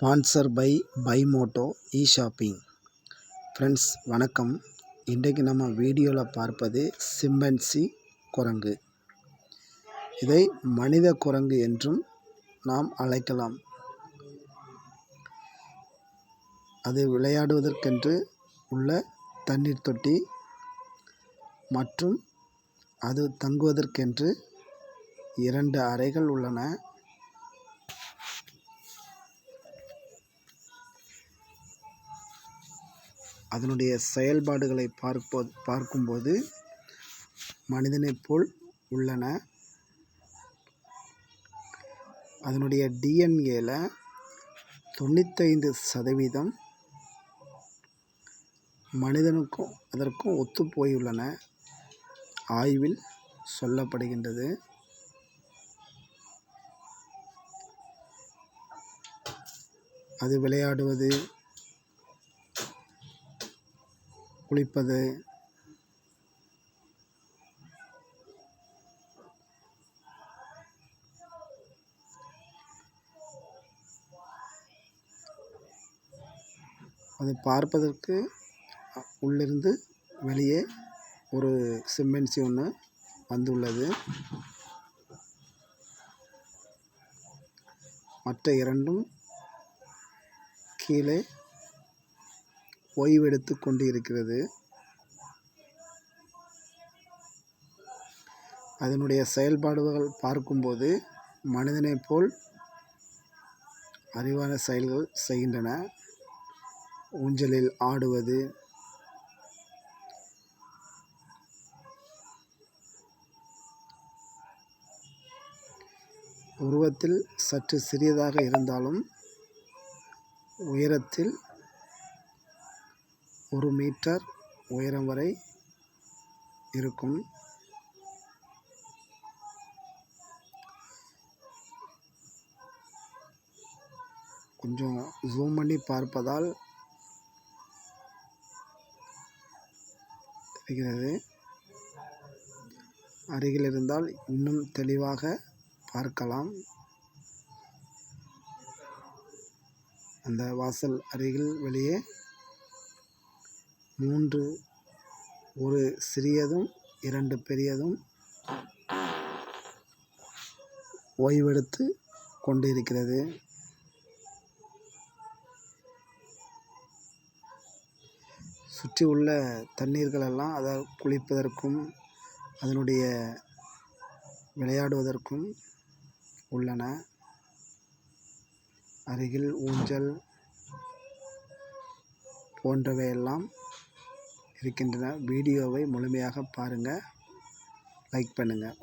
Sponsor by by Moto E shopping friends வணக்கம். இன்றைக்கு நம்ம வீடியோவில் பார்ப்பது சிம்பன்சி குரங்கு. இதை மனித குரங்கு என்றும் நாம் அழைக்கலாம். அது விளையாடுவதற்கென்று உள்ள தண்ணீர் தொட்டி மற்றும் அது தங்குவதற்கென்று இரண்டு அறைகள் உள்ளன. அதனுடைய செயல்பாடுகளை பார்ப்போ பார்க்கும்போது மனிதனைப் போல் உள்ளன. அதனுடைய டிஎன்ஏல தொண்ணூத்தைந்து சதவீதம் மனிதனுக்கும் அதற்கும் ஒத்துப்போயுள்ளன. ஆய்வில் சொல்லப்படுகின்றது. அது விளையாடுவது குளிப்பது. அது பார்ப்பதற்கு உள்ளிருந்து வெளியே ஒரு சிம்பன்சி ஒன்று வந்துள்ளது. மற்ற இரண்டும் கீழே ஓய்வெடுத்து கொண்டு இருக்கிறது அதனுடைய செயல்பாடுகள் பார்க்கும்போது மனிதனைப் போல் அறிவான செயல்கள் செய்கின்றன. ஊஞ்சலில் ஆடுவது உருவத்தில் சற்று சிறியதாக இருந்தாலும் உயரத்தில் ஒரு மீட்டர் உயரம் வரை இருக்கும். கொஞ்சம் ஜூம் பண்ணி பார்ப்பதால் தெரிகிறது. அருகில் இருந்தால் இன்னும் தெளிவாக பார்க்கலாம். அந்த வாசல் அருகில் வெளியே மூன்று ஒரு சிறியதும் இரண்டு பெரியதும் ஓய்வெடுத்து கொண்டிருக்கிறது. சுற்றி உள்ள தண்ணீர்களெல்லாம் அதை குளிப்பதற்கும் அதனுடைய விளையாடுவதற்கும் உள்ளன. அருகில் ஊஞ்சல் போன்றவையெல்லாம் இருக்கின்றன. வீடியோவை முழுமையாக பாருங்கள் லைக் பண்ணுங்கள்